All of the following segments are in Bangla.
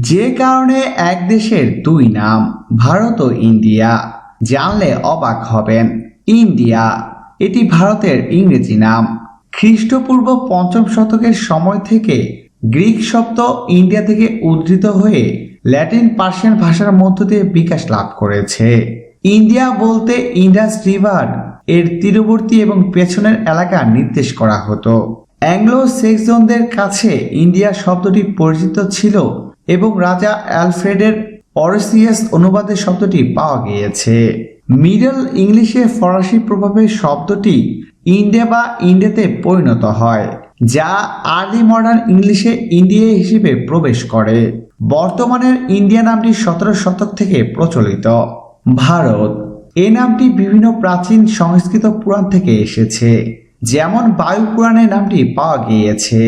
যে কারণে এক দেশের দুই নাম, ভারত ও ইন্ডিয়া। জানলে অবাক হবেন। ইন্ডিয়া, এটি ভারতের ইংরেজি নাম। খ্রিস্টপূর্ব পঞ্চম শতকের সময় থেকে গ্রিক শব্দ ইন্ডিয়া থেকে উদ্ধৃত হয়ে ল্যাটিন পার্সিয়ান ভাষার মধ্য দিয়ে বিকাশ লাভ করেছে। ইন্ডিয়া বলতে ইন্ডাস রিভার এর তীরবর্তী এবং পেছনের এলাকা নির্দেশ করা হতো। অ্যাংলো সেক্সনদের কাছে ইন্ডিয়া শব্দটি পরিচিত ছিল এবং রাজা অ্যালফ্রেডের অরেসিয়াস অনুবাদে শব্দটি পাওয়া গিয়েছে। মিডল ইংলিশে ফরাসি প্রভাবে শব্দটি ইন্ডে বা ইন্ডিয়াতে পরিণত হয়, যা আর্লি মডার্ন ইংলিশে ইন্ডিয়া হিসেবে প্রবেশ করে। বর্তমানের ইন্ডিয়া নামটি সতেরো শতক থেকে প্রচলিত। ভারত এই নামটি বিভিন্ন প্রাচীন সংস্কৃত পুরাণ থেকে এসেছে, যেমন বায়ু পুরাণে নামটি পাওয়া গিয়েছে।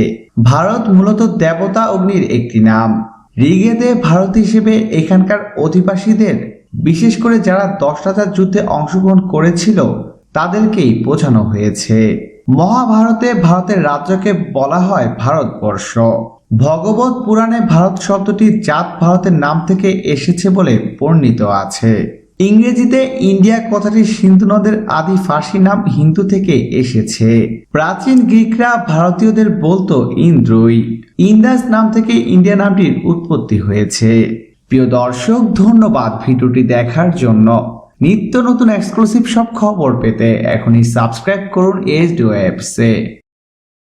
ভারত মূলত দেবতা অগ্নির একটি নাম। ঋগেদে ভারত হিসেবে এখানকার অধিবাসীদের, বিশেষ করে যারা দশ হাজার যুদ্ধে অংশগ্রহণ করেছিল, তাদেরকেই বোঝানো হয়েছে। মহাভারতে ভারতের রাজ্যকে বলা হয় ভারতবর্ষ। ভগবত পুরাণে ভারত শব্দটি জাত ভারতের নাম থেকে এসেছে বলে বর্ণিত আছে। ইংরেজিতে ইন্ডিয়া কথাটি সিন্ধু নদের আদি ফার্সি নাম হিন্দু থেকে এসেছে। প্রাচীন গ্রিকরা ভারতীয়দের বলতো ইন্দ্রই। ইন্দাস নাম থেকে ইন্ডিয়া নামটির উৎপত্তি হয়েছে। প্রিয় দর্শক, ধন্যবাদ ভিডিওটি দেখার জন্য। নিত্য নতুন এক্সক্লুসিভ সব খবর পেতে এখনই সাবস্ক্রাইব করুন এস ডি